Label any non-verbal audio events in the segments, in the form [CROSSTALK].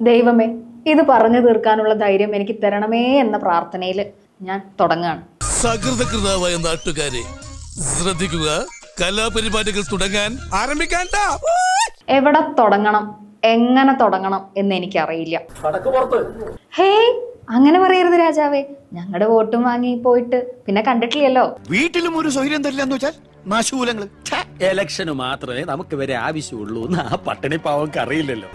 ദൈവമേ ഇത് പറഞ്ഞു തീർക്കാനുള്ള ധൈര്യം എനിക്ക് തരണമേ എന്ന പ്രാർത്ഥനയിൽ ഞാൻ തുടങ്ങുകയാണ് സകൃതകൃതാവായ നാട്ടുകാരെ ശ്രദ്ധിക്കുക. കലാപരിപാടികൾ തുടങ്ങാൻ ആരംഭിക്കാൻ എവിടെ തുടങ്ങണം എങ്ങനെ തുടങ്ങണം എന്ന് എനിക്കറിയില്ല. ഹേ അങ്ങനെ പറയരുത് രാജാവേ. ഞങ്ങളുടെ വോട്ടും വാങ്ങി പോയിട്ട് പിന്നെ കണ്ടിട്ടില്ലല്ലോ. വീട്ടിലും ഒരു സൗകര്യം തരില്ല എന്ന് വെച്ചാൽ? നാശൂലങ്ങൾ എലക്ഷന് മാത്രമേ നമുക്ക് വരെ ആവശ്യമുള്ളൂ എന്ന് ആ പട്ടിണി പാവം അറിയില്ലല്ലോ.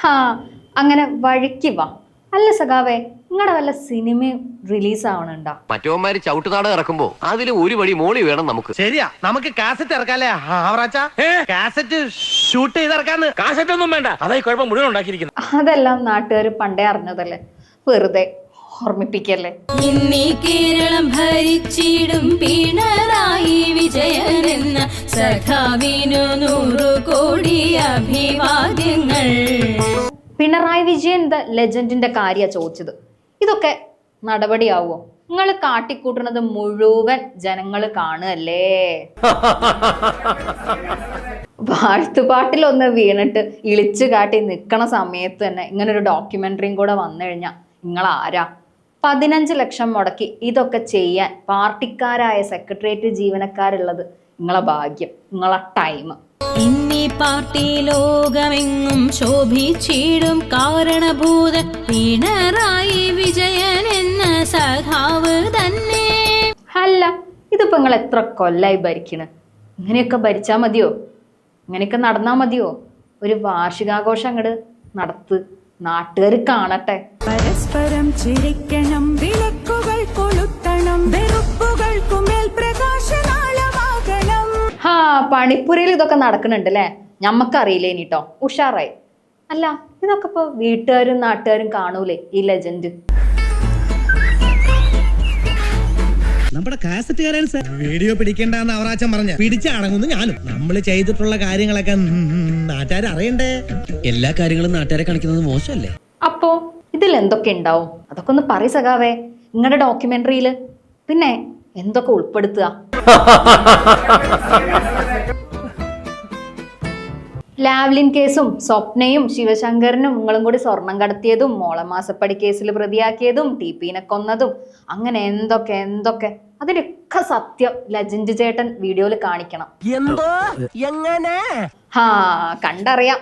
ഹാ അങ്ങനെ വഴിക്ക് വാ. അല്ല സഖാവേ നിങ്ങളുടെ വല്ല സിനിമയും റിലീസ് ആവണുണ്ടോ മറ്റവന്മാര് ചവിട്ടുനാടകം ഇറക്കുമ്പോ അതിൽ ഒരു വഴി മോളി വേണം നമുക്ക്. ശരിയാ നമുക്ക് കാസറ്റ് ഇറക്കാല്ലേ? ആവറാച്ച? കാസറ്റ് ഷൂട്ട് ചെയ്തിറക്കാന്ന്. കാസറ്റ് ഒന്നും വേണ്ട അതായി കുഴപ്പം മുഴുവൻ ഉണ്ടാക്കിയിരിക്കുന്നത്. അതെല്ലാം നാട്ടുകാർ പണ്ടേ അറിഞ്ഞതല്ലേ? വെറുതെ ഓർമ്മിപ്പിക്കല്ലേ? ഇന്നീ കേരളം ഭരിച്ചിടും പിണറായി വിജയനെന്ന സഖാവിനു നൂറു കോടി അഭിവാദ്യങ്ങൾ. പിണറായി വിജയൻ ദ ലെജൻഡിന്റെ കാര്യ ചോദിച്ചത്? ഇതൊക്കെ നടപടിയാവോ? നിങ്ങൾ കാട്ടിക്കൂട്ടുന്നത് മുഴുവൻ ജനങ്ങൾ കാണുകല്ലേ വാഴ്ത്തുപാട്ടിൽ ഒന്ന് വീണിട്ട് ഇളിച്ചു കാട്ടി നിൽക്കണ സമയത്ത് തന്നെ ഇങ്ങനൊരു ഡോക്യുമെന്ററിയും കൂടെ വന്നു കഴിഞ്ഞാൽ നിങ്ങൾ ആരാ പതിനഞ്ച് ലക്ഷം മുടക്കി ഇതൊക്കെ ചെയ്യാൻ പാർട്ടിക്കാരായ സെക്രട്ടേറിയറ്റ് ജീവനക്കാരുള്ളത് നിങ്ങളെ ഭാഗ്യം നിങ്ങളെ ടൈം. ഇന്നീ പാർട്ടി ലോകമെങ്ങും ശോഭിച്ചിടും കാരണഭൂത പിണറായി വിജയൻ എന്ന സഖാവ് തന്നെ. അല്ല ഇതിപ്പോ നിങ്ങൾ എത്ര കൊല്ലായി ഭരിക്കണ്? ഇങ്ങനെയൊക്കെ ഭരിച്ചാ മതിയോ? ഇങ്ങനെയൊക്കെ നടന്നാ മതിയോ? ഒരു വാർഷികാഘോഷം അങ്ങട് നടത്ത്. നാട്ടുകാർ കാണട്ടെ. പരസ്പരം ചിരിക്കണം വിളക്കുകൾ കൊളുത്തണം വെറുപ്പുകൾക്കുമേൽ പ്രകാശനാളമാകണം ഹാ പണിപ്പുരയിൽ ഇതൊക്കെ നടക്കുന്നുണ്ട് അല്ലേ? ഞമ്മക്കറിയില്ലേ കേട്ടോ ഉഷാറായി. അല്ല ഇതൊക്കെ ഇപ്പൊ വീട്ടുകാരും നാട്ടുകാരും കാണൂലേ ഈ ലെജൻഡ് നമ്മുടെ കാസറ്റുകാരാണ് സാർ. വീഡിയോ പിടിക്കണ്ടെന്ന് അവറാച്ചൻ പറഞ്ഞ പിടിച്ചടങ്ങുന്നു ഞാനും. നമ്മൾ ചെയ്തിട്ടുള്ള കാര്യങ്ങളൊക്കെ നാട്ടുകാർ അറിയണ്ടേ? എല്ലാ കാര്യങ്ങളും നാട്ടുകാരെ കാണിക്കുന്നത് മോശമല്ലേ? അപ്പോ ഇതിൽ എന്തൊക്കെ ഉണ്ടാവും? അതൊക്കെ ഒന്ന് പറയ സഖാവേ. നിങ്ങളുടെ ഡോക്യുമെന്ററിയിൽ പിന്നെ എന്തൊക്കെ ഉൾപ്പെടുത്തുക? ലാവ്ലിൻ കേസും സ്വപ്നയും ശിവശങ്കരനും നിങ്ങളും കൂടി സ്വർണം കടത്തിയതും മോളമാസപ്പടി കേസിൽ പ്രതിയാക്കിയതും ടി പിനെ കൊന്നതും അങ്ങനെ എന്തൊക്കെ എന്തൊക്കെ? അതിന്റെയൊക്കെ സത്യം ലജൻഡ് ചേട്ടൻ വീഡിയോയിൽ കാണിക്കണം. എന്തോ? എങ്ങനെ? ഹാ കണ്ടറിയാം.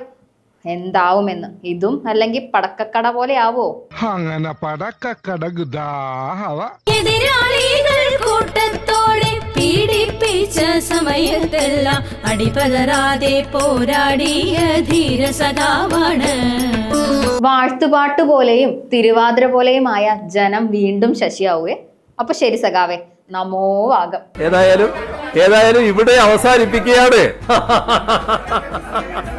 എന്താവുമെന്ന്. ഇതും അല്ലെങ്കിൽ പടക്കക്കട പോലെ ആവോ? അങ്ങനെ എതിരാളികൾ കൂട്ടത്തോടെ പീഡിപ്പിച്ച സമയത്തെല്ലാം അടിപതരാതെ പോരാടിയ ധീര സദാവാണ് വാഴ്ത്തുപാട്ട് പോലെയും തിരുവാതിര പോലെയുമായ ജനം വീണ്ടും ശശിയാവുകയെ. അപ്പൊ ശരി സഖാവേ നമോ വാഗം. ഏതായാലും ഏതായാലും ഇവിടെ അവസാനിപ്പിക്കുകയാണ്. [LAUGHS]